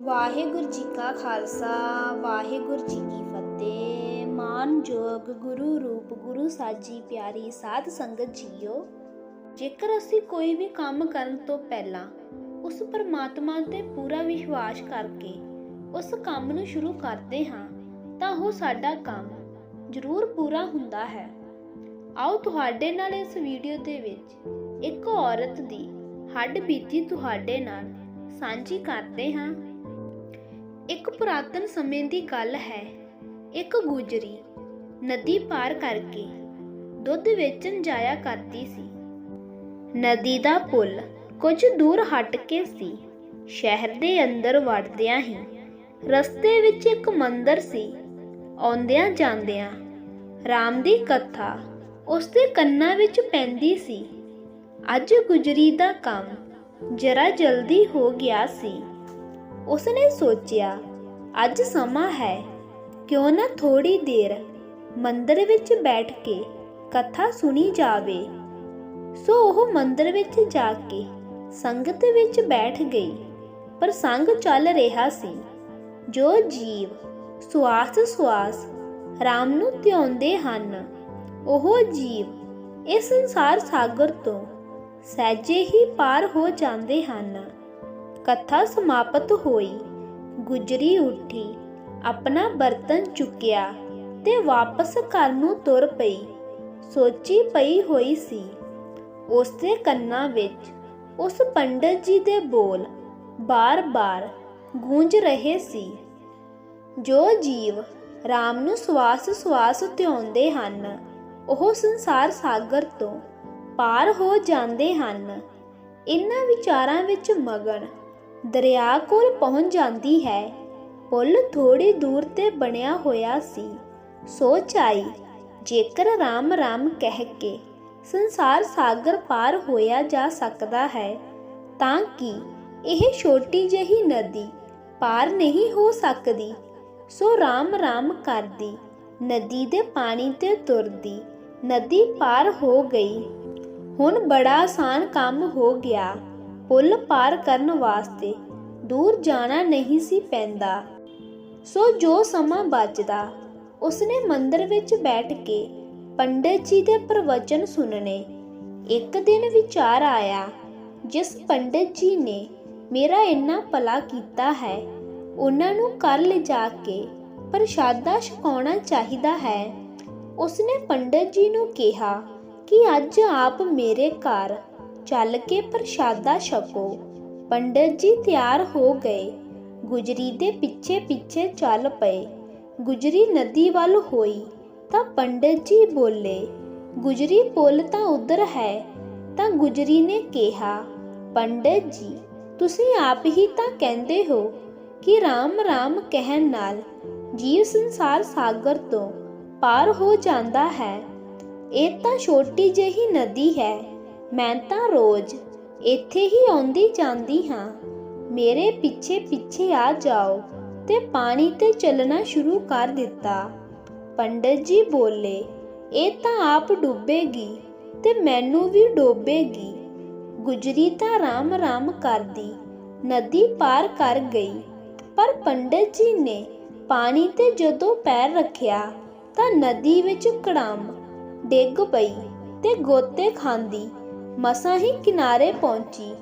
ਵਾਹਿਗੁਰੂ ਜੀ ਕਾ ਖਾਲਸਾ, ਵਾਹਿਗੁਰੂ ਜੀ ਕੀ ਫਤਿਹ। ਮਾਨਯੋਗ ਗੁਰੂ ਰੂਪ ਗੁਰੂ ਸਾਜੀ ਪਿਆਰੀ ਸਾਧ ਸੰਗਤ ਜੀਓ, ਜੇਕਰ ਅਸੀਂ ਕੋਈ ਵੀ ਕੰਮ ਕਰਨ ਤੋਂ ਪਹਿਲਾਂ ਉਸ ਪਰਮਾਤਮਾ ਤੇ ਪੂਰਾ ਵਿਸ਼ਵਾਸ ਕਰਕੇ ਉਸ ਕੰਮ ਨੂੰ ਸ਼ੁਰੂ ਕਰਦੇ ਹਾਂ, ਤਾਂ ਉਹ ਸਾਡਾ ਕੰਮ ਜ਼ਰੂਰ ਪੂਰਾ ਹੁੰਦਾ ਹੈ। ਆਓ ਤੁਹਾਡੇ ਨਾਲ ਇਸ ਵੀਡੀਓ ਦੇ ਵਿੱਚ ਇੱਕ ਔਰਤ ਦੀ ਹੱਡ ਬੀਤੀ ਤੁਹਾਡੇ ਨਾਲ ਸਾਂਝੀ ਕਰਦੇ ਹਾਂ। ਇੱਕ ਪੁਰਾਤਨ ਸਮੇਂ ਦੀ ਗੱਲ ਹੈ। ਇੱਕ ਗੁਜਰੀ ਨਦੀ ਪਾਰ ਕਰਕੇ ਦੁੱਧ ਵੇਚਣ ਜਾਇਆ ਕਰਦੀ ਸੀ। ਨਦੀ ਦਾ ਪੁਲ ਕੁਝ ਦੂਰ ਹਟ ਕੇ ਸੀ। ਸ਼ਹਿਰ ਦੇ ਅੰਦਰ ਵੜਦਿਆਂ ਹੀ ਰਸਤੇ ਵਿੱਚ ਇੱਕ ਮੰਦਰ ਸੀ। ਆਉਂਦਿਆਂ ਜਾਂਦਿਆਂ ਰਾਮ ਦੀ ਕਥਾ ਉਸ ਦੇ ਕੰਨਾਂ ਵਿੱਚ ਪੈਂਦੀ ਸੀ। ਅੱਜ ਗੁਜਰੀ ਦਾ ਕੰਮ ਜਰਾ ਜਲਦੀ ਹੋ ਗਿਆ ਸੀ। ਉਸਨੇ ਸੋਚਿਆ, ਅੱਜ ਸਮਾਂ ਹੈ, ਕਿਉਂ ਨਾ ਥੋੜੀ ਦੇਰ ਮੰਦਰ ਵਿੱਚ ਬੈਠ ਕੇ ਕਥਾ ਸੁਣੀ ਜਾਵੇ। ਸੋ ਉਹ ਮੰਦਰ ਵਿੱਚ ਜਾ ਕੇ ਸੰਗਤ ਵਿੱਚ ਬੈਠ ਗਈ, ਪਰ ਸੰਗ ਚੱਲ ਰਿਹਾ ਸੀ, ਜੋ ਜੀਵ ਸਵਾਸ ਸਵਾਸ ਰਾਮ ਨੂੰ ਧਿਆਉਂਦੇ ਹਨ, ਉਹ ਜੀਵ ਇਸ ਸੰਸਾਰ ਸਾਗਰ ਤੋਂ ਸਹਿਜੇ ਹੀ ਪਾਰ ਹੋ ਜਾਂਦੇ ਹਨ। ਕਥਾ ਸਮਾਪਤ ਹੋਈ। ਗੁਜਰੀ ਉੱਠੀ, ਆਪਣਾ ਬਰਤਨ ਚੁੱਕਿਆ ਤੇ ਵਾਪਸ ਘਰ ਨੂੰ ਤੁਰ ਪਈ। ਸੋਚੀ ਪਈ ਹੋਈ ਸੀ। ਉਸ ਦੇ ਕੰਨਾਂ ਵਿੱਚ ਉਸ ਪੰਡਤ ਜੀ ਦੇ ਬੋਲ ਬਾਰ-ਬਾਰ ਗੂੰਜ ਰਹੇ ਸੀ। ਜੋ ਜੀਵ ਰਾਮ ਨੂੰ ਸਵਾਸ-ਸਵਾਸ ਧਿਆਉਂਦੇ ਹਨ, ਉਹ ਸੰਸਾਰ ਸਾਗਰ ਤੋਂ ਪਾਰ ਹੋ ਜਾਂਦੇ ਹਨ। ਇਨ੍ਹਾਂ ਵਿਚਾਰਾਂ ਵਿੱਚ ਮਗਨ ਦਰਿਆ ਕੋਲ ਪਹੁੰਚ ਜਾਂਦੀ ਹੈ। ਪੁੱਲ ਥੋੜੀ ਦੂਰ ਤੇ ਬਣਿਆ ਹੋਇਆ ਸੀ। ਸੋਚ ਆਈ, ਜੇਕਰ ਰਾਮ ਰਾਮ ਕਹਿ ਕੇ ਸੰਸਾਰ ਸਾਗਰ ਪਾਰ ਹੋਇਆ ਜਾ ਸਕਦਾ ਹੈ, ਤਾਂ ਕਿ ਇਹ ਛੋਟੀ ਜਿਹੀ ਨਦੀ ਪਾਰ ਨਹੀਂ ਹੋ ਸਕਦੀ? ਸੋ ਰਾਮ ਰਾਮ ਕਰਦੀ, ਨਦੀ ਦੇ ਪਾਣੀ ਤੇ ਤੁਰਦੀ, ਨਦੀ ਪਾਰ ਹੋ ਗਈ। ਹੁਣ ਬੜਾ ਆਸਾਨ ਕੰਮ ਹੋ ਗਿਆ। ਪੁਲ ਪਾਰ ਕਰਨ ਵਾਸਤੇ ਦੂਰ ਜਾਣਾ ਨਹੀਂ ਸੀ ਪੈਂਦਾ। ਸੋ ਜੋ ਸਮਾਂ ਬਚਦਾ, ਉਸਨੇ ਮੰਦਰ ਵਿੱਚ ਬੈਠ ਕੇ ਪੰਡਤ ਜੀ ਦੇ ਪ੍ਰਵਚਨ ਸੁਣਨੇ। ਇੱਕ ਦਿਨ ਵਿਚਾਰ ਆਇਆ, ਜਿਸ ਪੰਡਤ ਜੀ ਨੇ ਮੇਰਾ ਇੰਨਾ ਭਲਾ ਕੀਤਾ ਹੈ, ਉਹਨਾਂ ਨੂੰ ਘਰ ਲਿਜਾ ਕੇ ਪ੍ਰਸ਼ਾਦਾ ਛਕਾਉਣਾ ਚਾਹੀਦਾ ਹੈ। ਉਸਨੇ ਪੰਡਤ ਜੀ ਨੂੰ ਕਿਹਾ ਕਿ ਅੱਜ ਆਪ ਮੇਰੇ ਘਰ ਚੱਲ ਕੇ ਪ੍ਰਸ਼ਾਦਾ ਛਕੋ। ਪੰਡਤ ਜੀ ਤਿਆਰ ਹੋ ਗਏ। ਗੁਜਰੀ ਦੇ ਪਿੱਛੇ ਪਿੱਛੇ ਚੱਲ ਪਏ। ਗੁਜਰੀ ਨਦੀ ਵੱਲ ਹੋਈ ਤਾਂ ਪੰਡਤ ਜੀ ਬੋਲੇ, ਗੁਜਰੀ ਪੁੱਲ ਤਾਂ ਉਧਰ ਹੈ। ਤਾਂ ਗੁਜਰੀ ਨੇ ਕਿਹਾ, ਪੰਡਤ ਜੀ, ਤੁਸੀਂ ਆਪ ਹੀ ਤਾਂ ਕਹਿੰਦੇ ਹੋ ਕਿ ਰਾਮ ਰਾਮ ਕਹਿਣ ਨਾਲ ਜੀਵ ਸੰਸਾਰ ਸਾਗਰ ਤੋਂ ਪਾਰ ਹੋ ਜਾਂਦਾ ਹੈ। ਇਹ ਤਾਂ ਛੋਟੀ ਜਿਹੀ ਨਦੀ ਹੈ। ਮੈਂ ਤਾਂ ਰੋਜ਼ ਇੱਥੇ ਹੀ ਆਉਂਦੀ ਜਾਂਦੀ ਹਾਂ। ਮੇਰੇ ਪਿੱਛੇ ਪਿੱਛੇ ਆ ਜਾਓ ਤੇ ਪਾਣੀ ਤੇ ਚੱਲਣਾ ਸ਼ੁਰੂ ਕਰ ਦਿੱਤਾ। ਪੰਡਤ ਜੀ ਬੋਲੇ, ਇਹ ਤਾਂ ਆਪ ਡੁੱਬੇਗੀ ਤੇ ਮੈਨੂੰ ਵੀ ਡੋਬੇਗੀ। ਗੁਜਰੀ ਤਾਂ ਰਾਮ ਰਾਮ ਕਰਦੀ, ਨਦੀ ਪਾਰ ਕਰ ਗਈ। ਪਰ ਪੰਡਤ ਜੀ ਨੇ ਪਾਣੀ ਤੇ ਜਦੋਂ ਪੈਰ ਰੱਖਿਆ ਤਾਂ ਨਦੀ ਵਿੱਚ ਕੜਾਮ, ਡਿੱਗ ਪਈ ਤੇ ਗੋਤੇ ਖਾਂਦੀ। ਮਸਾਂ ਹੀ ਕਿਨਾਰੇ ਪਹੁੰਚੀ।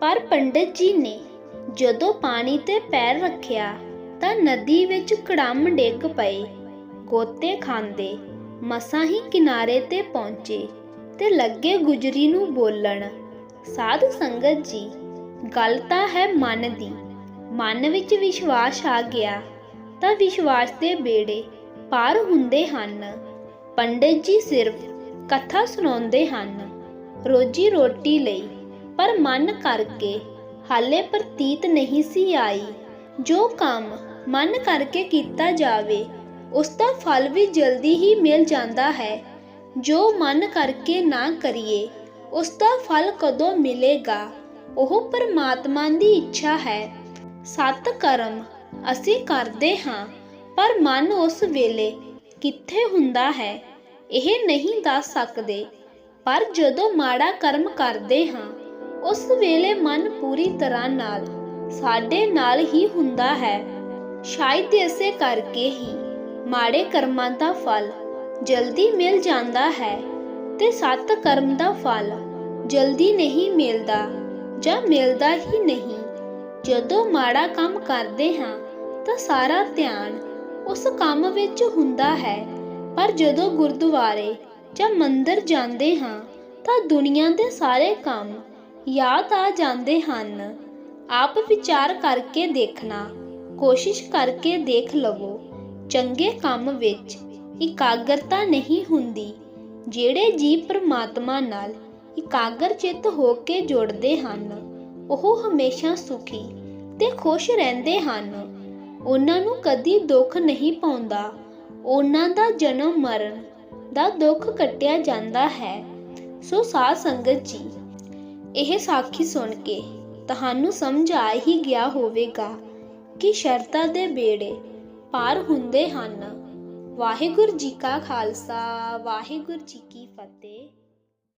ਪਰ ਪੰਡਤ ਜੀ ਨੇ ਜਦੋਂ ਪਾਣੀ ਤੇ ਪੈਰ ਰੱਖਿਆ ਤਾਂ ਨਦੀ ਵਿੱਚ ਕੜਮ ਡਿੱਗ ਪਏ। ਗੋਤੇ ਖਾਂਦੇ ਮਸਾਂ ਹੀ ਕਿਨਾਰੇ ਤੇ ਪਹੁੰਚੇ ਤੇ ਲੱਗੇ ਗੁਜਰੀ ਨੂੰ ਬੋਲਣ, ਸਾਧ ਸੰਗਤ ਜੀ, ਗੱਲ ਤਾਂ ਹੈ ਮਨ ਦੀ। ਮਨ ਵਿੱਚ ਵਿਸ਼ਵਾਸ ਆ ਗਿਆ ਤਾਂ ਵਿਸ਼ਵਾਸ ਦੇ ਬੇੜੇ ਪਾਰ ਹੁੰਦੇ ਹਨ। ਪੰਡਿਤ ਜੀ ਸਿਰਫ ਕਥਾ ਸੁਣਾਉਂਦੇ ਹਨ। ਰੋਜੀ ਰੋਟੀ ਲਈ, ਪਰ ਮਨ ਕਰਕੇ ਹਾਲੇ ਪ੍ਰਤੀਤ ਨਹੀਂ ਸੀ ਆਈ। ਜੋ ਕੰਮ ਮਨ ਕਰਕੇ ਕੀਤਾ ਜਾਵੇ, ਉਸ ਦਾ ਫਲ ਵੀ ਜਲਦੀ ਹੀ ਮਿਲ ਜਾਂਦਾ ਹੈ। ਜੋ ਮਨ ਕਰਕੇ ਨਾ ਕਰੀਏ, ਉਸ ਦਾ ਫਲ ਕਦੋਂ ਮਿਲੇਗਾ? ਉਹ ਪਰਮਾਤਮਾ ਦੀ ਇੱਛਾ ਹੈ। ਸਤ ਕਰਮ ਅਸੀਂ ਕਰਦੇ ਹਾਂ, ਪਰ ਮਨ ਉਸ ਵੇਲੇ ਕਿੱਥੇ ਹੁੰਦਾ ਹੈ, ਇਹ ਨਹੀਂ ਦੱਸ ਸਕਦੇ। ਪਰ ਜਦੋਂ ਮਾੜਾ ਕਰਮ ਕਰਦੇ ਹਾਂ, ਉਸ ਵੇਲੇ ਮਨ ਪੂਰੀ ਤਰ੍ਹਾਂ ਨਾਲ ਸਾਡੇ ਨਾਲ ਹੀ ਹੁੰਦਾ ਹੈ। ਸ਼ਾਇਦ ਇਸੇ ਕਰਕੇ ਹੀ ਮਾੜੇ ਕਰਮਾਂ ਦਾ ਫਲ ਜਲਦੀ ਮਿਲ ਜਾਂਦਾ ਹੈ ਤੇ ਸਤ ਕਰਮ ਦਾ ਫਲ ਜਲਦੀ ਨਹੀਂ ਮਿਲਦਾ ਜਾਂ ਮਿਲਦਾ ਹੀ ਨਹੀਂ। ਜਦੋਂ ਮਾੜਾ ਕੰਮ ਕਰਦੇ ਹਾਂ, ਤਾਂ ਸਾਰਾ ਧਿਆਨ ਉਸ ਕੰਮ ਵਿੱਚ ਹੁੰਦਾ ਹੈ। ਪਰ ਜਦੋਂ ਗੁਰਦੁਆਰੇ ਜਾਂ ਮੰਦਰ ਜਾਂਦੇ ਹਾਂ ਤਾਂ ਦੁਨੀਆ ਦੇ ਸਾਰੇ ਕੰਮ ਯਾਦ ਆ ਜਾਂਦੇ ਹਨ। ਆਪ ਵਿਚਾਰ ਕਰਕੇ ਦੇਖਣਾ, ਕੋਸ਼ਿਸ਼ ਕਰਕੇ ਦੇਖ ਲਵੋ। ਚੰਗੇ ਕੰਮ ਵਿੱਚ ਇਕਾਗਰਤਾ ਨਹੀਂ ਹੁੰਦੀ, ਜਿਹੜੇ ਜੀ ਪ੍ਰਮਾਤਮਾ ਨਾਲ ਇਕਾਗਰ ਚਿੱਤ ਹੋ ਕੇ ਜੁੜਦੇ ਹਨ, ਉਹ ਹਮੇਸ਼ਾ ਸੁਖੀ ਤੇ ਖੁਸ਼ ਰਹਿੰਦੇ ਹਨ। ਉਹਨਾਂ ਨੂੰ ਕਦੀ ਦੁੱਖ ਨਹੀਂ ਪਾਉਂਦਾ। ਉਹਨਾਂ ਦਾ ਜਨਮ ਮਰਨ ਦਾ ਦੁੱਖ ਕੱਟਿਆ ਜਾਂਦਾ ਹੈ। ਸੋ ਸਾਧ ਸੰਗਤ ਜੀ, ਇਹ ਸਾਖੀ ਸੁਣ ਕੇ ਤੁਹਾਨੂੰ ਸਮਝ ਆ ਹੀ ਗਿਆ ਹੋਵੇਗਾ ਕਿ ਸ਼ਰਤਾਂ ਦੇ ਬੇੜੇ ਪਾਰ ਹੁੰਦੇ ਹਨ। ਵਾਹਿਗੁਰੂ ਜੀ ਕਾ ਖਾਲਸਾ, ਵਾਹਿਗੁਰੂ ਜੀ ਕੀ ਫਤਿਹ।